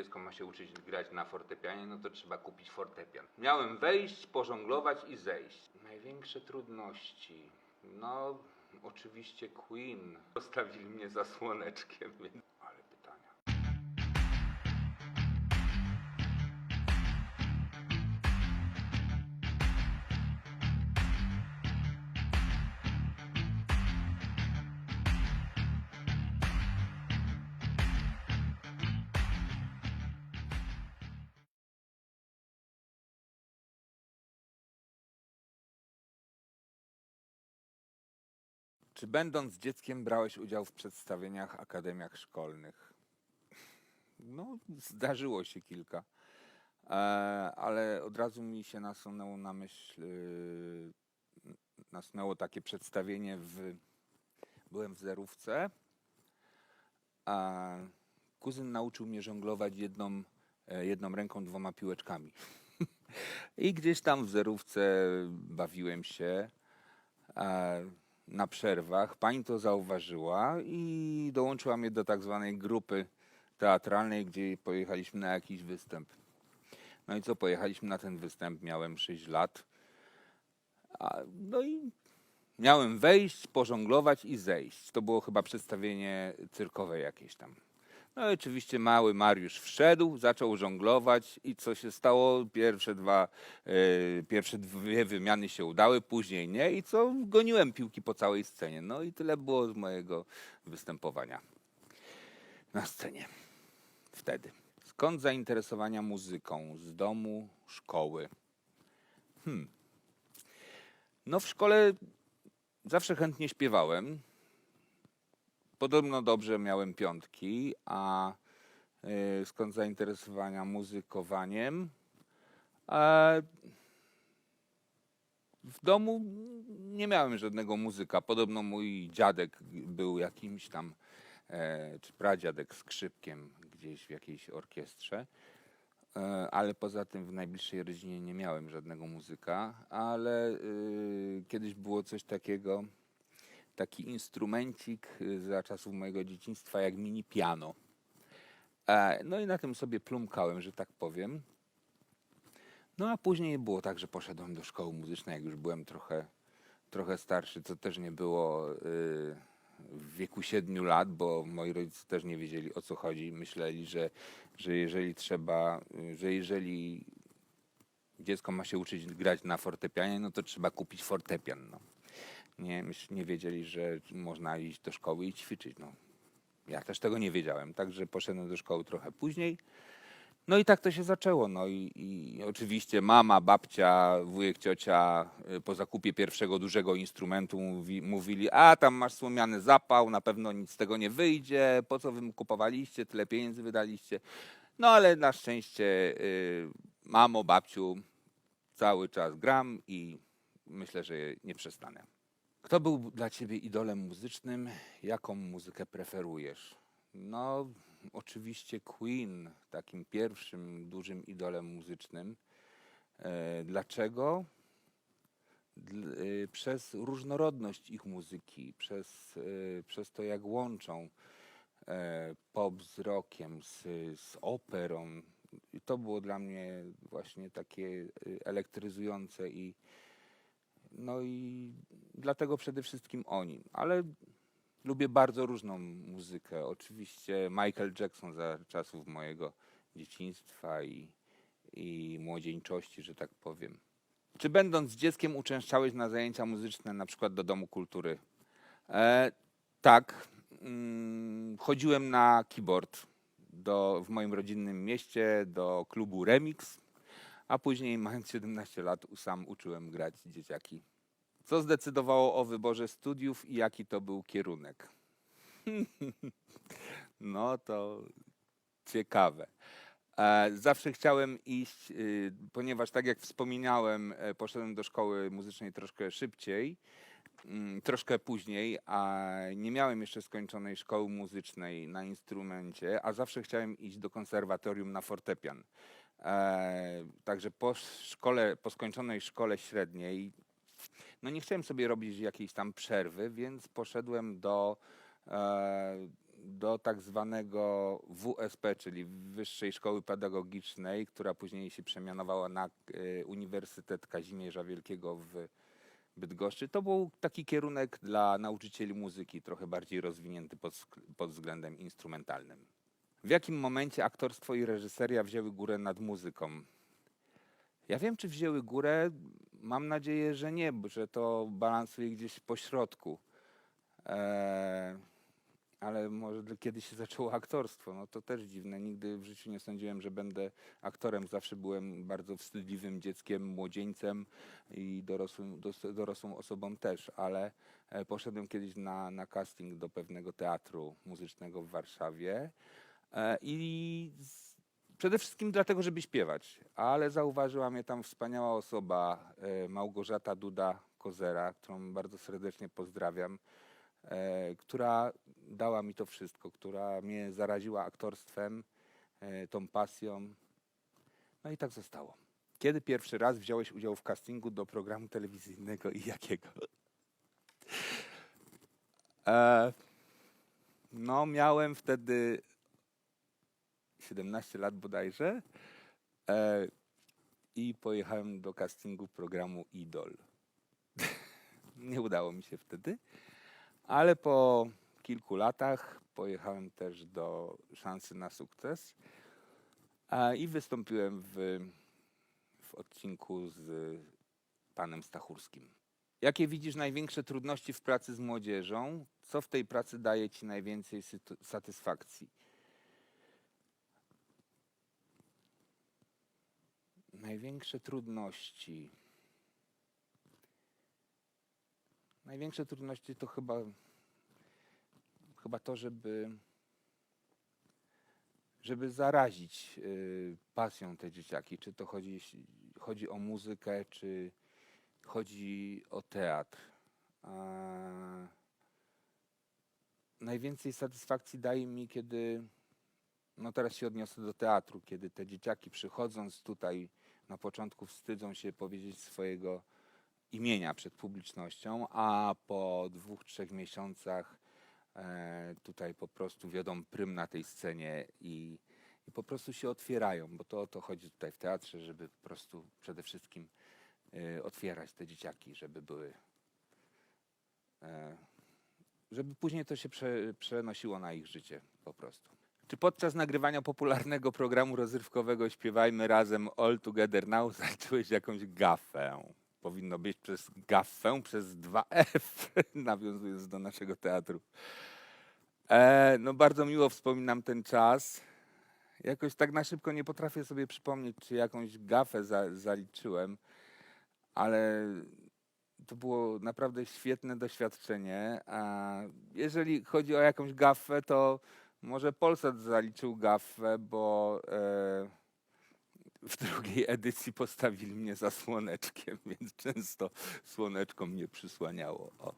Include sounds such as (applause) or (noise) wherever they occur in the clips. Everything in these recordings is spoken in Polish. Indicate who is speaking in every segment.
Speaker 1: dziecko ma się uczyć grać na fortepianie, no to trzeba kupić fortepian. Miałem wejść, pożonglować i zejść. Największe trudności. No, oczywiście Queen. Postawili mnie za słoneczkiem, więc... Czy będąc dzieckiem brałeś udział w przedstawieniach, akademiach szkolnych? No, zdarzyło się kilka. E, ale od razu mi się nasunęło na myśl, yy, nasunęło takie przedstawienie w, byłem w zerówce, a kuzyn nauczył mnie żonglować jedną, e, jedną ręką dwoma piłeczkami. (laughs) I gdzieś tam w zerówce bawiłem się na przerwach. Pani to zauważyła i dołączyła mnie do tak zwanej grupy teatralnej, gdzie pojechaliśmy na jakiś występ. No i co, pojechaliśmy na ten występ, miałem 6 lat. A, no i miałem wejść, pożonglować i zejść. To było chyba przedstawienie cyrkowe jakieś tam. No i oczywiście mały Mariusz wszedł, zaczął żonglować i co się stało? Pierwsze dwa, e, pierwsze dwie wymiany się udały, później nie i co? Goniłem piłki po całej scenie. No i tyle było z mojego występowania na scenie. Wtedy. Skąd zainteresowania muzyką? Z domu, szkoły? Hmm. No w szkole zawsze chętnie śpiewałem. Podobno dobrze miałem piątki, a y, skąd zainteresowania muzykowaniem? E, w domu nie miałem żadnego muzyka. Podobno mój dziadek był jakimś tam, e, czy pradziadek skrzypkiem gdzieś w jakiejś orkiestrze. E, ale poza tym w najbliższej rodzinie nie miałem żadnego muzyka, ale kiedyś było coś takiego, taki instrumencik y, za czasów mojego dzieciństwa jak mini piano. E, no i na tym sobie plumkałem, że tak powiem. No a później było tak, że poszedłem do szkoły muzycznej, jak już byłem trochę, trochę starszy, co też nie było y, w wieku siedmiu lat, bo moi rodzice też nie wiedzieli o co chodzi. Myśleli, że, że jeżeli trzeba, że jeżeli dziecko ma się uczyć grać na fortepianie, no to trzeba kupić fortepian. No. Nie, nie wiedzieli, że można iść do szkoły i ćwiczyć. No. Ja też tego nie wiedziałem, także poszedłem do szkoły trochę później. No i tak to się zaczęło. No i, i oczywiście mama, babcia, wujek, ciocia y, po zakupie pierwszego dużego instrumentu mówi, mówili, a tam masz słomiany zapał, na pewno nic z tego nie wyjdzie, po co wy kupowaliście, tyle pieniędzy wydaliście. No ale na szczęście y, mamo, babciu, cały czas gram i myślę, że nie przestanę. Kto był dla ciebie idolem muzycznym? Jaką muzykę preferujesz? No, oczywiście Queen, takim pierwszym dużym idolem muzycznym. E, dlaczego? Dl- y, przez różnorodność ich muzyki, przez, y, przez to, jak łączą e, pop z rockiem, z, z operą. I to było dla mnie właśnie takie elektryzujące i no i dlatego przede wszystkim oni. Ale lubię bardzo różną muzykę. Oczywiście Michael Jackson za czasów mojego dzieciństwa i, i młodzieńczości, że tak powiem. Czy będąc dzieckiem uczęszczałeś na zajęcia muzyczne, na przykład do Domu Kultury? E, tak. Mm, chodziłem na keyboard do, w moim rodzinnym mieście do klubu Remix, a później mając 17 lat sam uczyłem grać dzieciaki. Co zdecydowało o wyborze studiów i jaki to był kierunek? (laughs) No to ciekawe. E, Zawsze chciałem iść, y, ponieważ tak jak wspominałem, e, poszedłem do szkoły muzycznej troszkę szybciej, mm, troszkę później, a nie miałem jeszcze skończonej szkoły muzycznej na instrumencie, a zawsze chciałem iść do konserwatorium na fortepian. E, Także po szkole, po skończonej szkole średniej, no nie chciałem sobie robić jakiejś tam przerwy, więc poszedłem do, e, do tak zwanego WSP, czyli Wyższej Szkoły Pedagogicznej, która później się przemianowała na e, Uniwersytet Kazimierza Wielkiego w Bydgoszczy. To był taki kierunek dla nauczycieli muzyki, trochę bardziej rozwinięty pod, pod względem instrumentalnym. W jakim momencie aktorstwo i reżyseria wzięły górę nad muzyką? Ja wiem, czy wzięły górę. Mam nadzieję, że nie, że to balansuje gdzieś po środku. Eee, ale może kiedy się zaczęło aktorstwo, no to też dziwne. Nigdy w życiu nie sądziłem, że będę aktorem. Zawsze byłem bardzo wstydliwym dzieckiem, młodzieńcem i dorosłym, dorosłą osobą też, ale e, poszedłem kiedyś na, na casting do pewnego teatru muzycznego w Warszawie i z, przede wszystkim dlatego, żeby śpiewać, ale zauważyła mnie tam wspaniała osoba, e, Małgorzata Duda-Kozera, którą bardzo serdecznie pozdrawiam e, która dała mi to wszystko, która mnie zaraziła aktorstwem, e, tą pasją. No i tak zostało. Kiedy pierwszy raz wziąłeś udział w castingu do programu telewizyjnego i jakiego? E, no, miałem wtedy 17 lat bodajże e, i pojechałem do castingu programu Idol. (laughs) Nie udało mi się wtedy. Ale po kilku latach pojechałem też do Szansy na sukces a, i wystąpiłem w, w odcinku z panem Stachurskim. Jakie widzisz największe trudności w pracy z młodzieżą? Co w tej pracy daje ci najwięcej satysfakcji? Największe trudności. Największe trudności to chyba, chyba to, żeby, żeby zarazić y, pasją te dzieciaki. Czy to chodzi, chodzi o muzykę, czy chodzi o teatr. A najwięcej satysfakcji daje mi, kiedy, no teraz się odniosę do teatru, kiedy te dzieciaki przychodząc tutaj na początku wstydzą się powiedzieć swojego imienia przed publicznością, a po dwóch, trzech miesiącach e, tutaj po prostu wiodą prym na tej scenie i, i po prostu się otwierają, bo to o to chodzi tutaj w teatrze, żeby po prostu przede wszystkim e, otwierać te dzieciaki, żeby były, e, żeby później to się prze, przenosiło na ich życie po prostu. Czy podczas nagrywania popularnego programu rozrywkowego Śpiewajmy Razem All Together Now (laughs) zaliczyłeś jakąś gafę? Powinno być przez gaffę, przez 2F, (laughs) nawiązując do naszego teatru. E, no bardzo miło wspominam ten czas. Jakoś tak na szybko nie potrafię sobie przypomnieć, czy jakąś gafę za, zaliczyłem, ale to było naprawdę świetne doświadczenie. A jeżeli chodzi o jakąś gafę, to może Polsat zaliczył gafę, bo e, w drugiej edycji postawili mnie za słoneczkiem, (laughs) więc często słoneczko mnie przysłaniało. O.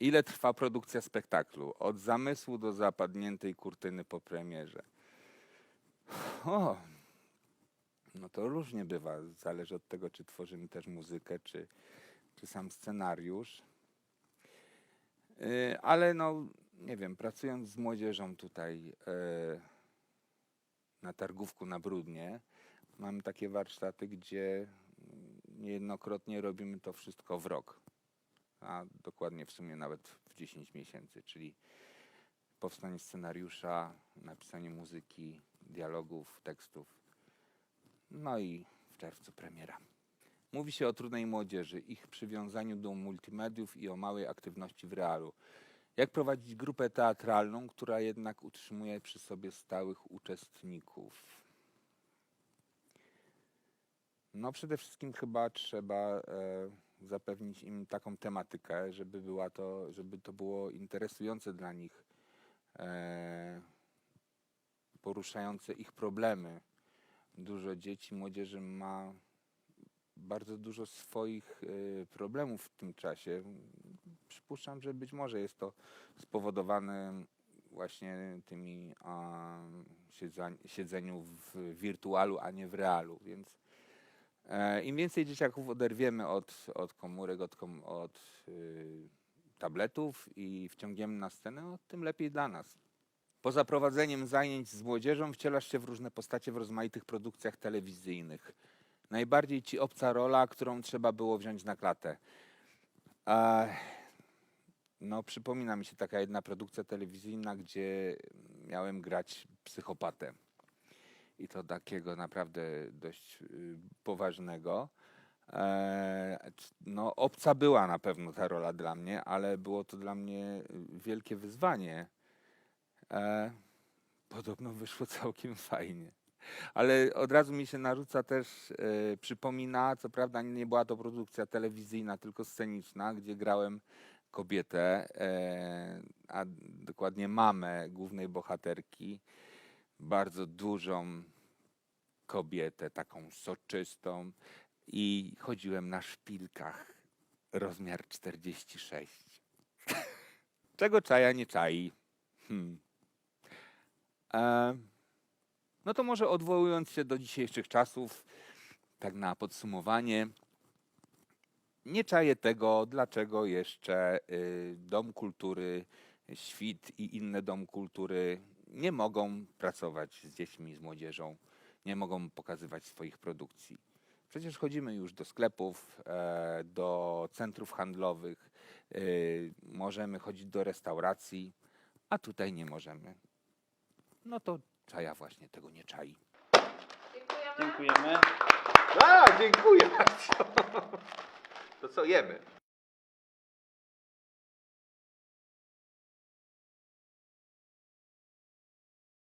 Speaker 1: Ile trwa produkcja spektaklu? Od zamysłu do zapadniętej kurtyny po premierze. O, no to różnie bywa. Zależy od tego, czy tworzymy też muzykę, czy, czy sam scenariusz. Yy, ale no, nie wiem, pracując z młodzieżą tutaj yy, na targówku na Brudnie, mamy takie warsztaty, gdzie niejednokrotnie robimy to wszystko w rok, a dokładnie w sumie nawet w 10 miesięcy, czyli powstanie scenariusza, napisanie muzyki, dialogów, tekstów, no i w czerwcu premiera. Mówi się o trudnej młodzieży, ich przywiązaniu do multimediów i o małej aktywności w realu. Jak prowadzić grupę teatralną, która jednak utrzymuje przy sobie stałych uczestników? No przede wszystkim chyba trzeba e, zapewnić im taką tematykę, żeby była to, żeby to było interesujące dla nich, e, poruszające ich problemy. Dużo dzieci, młodzieży ma bardzo dużo swoich e, problemów w tym czasie. Przypuszczam, że być może jest to spowodowane właśnie tymi a, siedzeniu w wirtualu, a nie w realu, więc E, Im więcej dzieciaków oderwiemy od, od komórek, od, kom, od y, tabletów i wciągniemy na scenę, no, tym lepiej dla nas. Poza prowadzeniem zajęć z młodzieżą wcielasz się w różne postacie w rozmaitych produkcjach telewizyjnych. Najbardziej ci obca rola, którą trzeba było wziąć na klatę. No, przypomina mi się taka jedna produkcja telewizyjna, gdzie miałem grać psychopatę. I to takiego naprawdę dość y, poważnego. E, no, obca była na pewno ta rola dla mnie, ale było to dla mnie y, wielkie wyzwanie. E, podobno wyszło całkiem fajnie. Ale od razu mi się narzuca też, e, przypomina, co prawda nie była to produkcja telewizyjna, tylko sceniczna, gdzie grałem kobietę, e, a dokładnie mamę głównej bohaterki, bardzo dużą kobietę, taką soczystą i chodziłem na szpilkach rozmiar 46. (laughs) Czego czaja nie czai. Hmm. E, no to może odwołując się do dzisiejszych czasów, tak na podsumowanie, nie czaję tego, dlaczego jeszcze y, Dom Kultury, Świt i inne Dom Kultury nie mogą pracować z dziećmi, z młodzieżą, nie mogą pokazywać swoich produkcji. Przecież chodzimy już do sklepów, e, do centrów handlowych, y, możemy chodzić do restauracji, a tutaj nie możemy. No to czaja właśnie tego nie czai.
Speaker 2: Dziękujemy.
Speaker 1: A, dziękuję bardzo. To co jemy?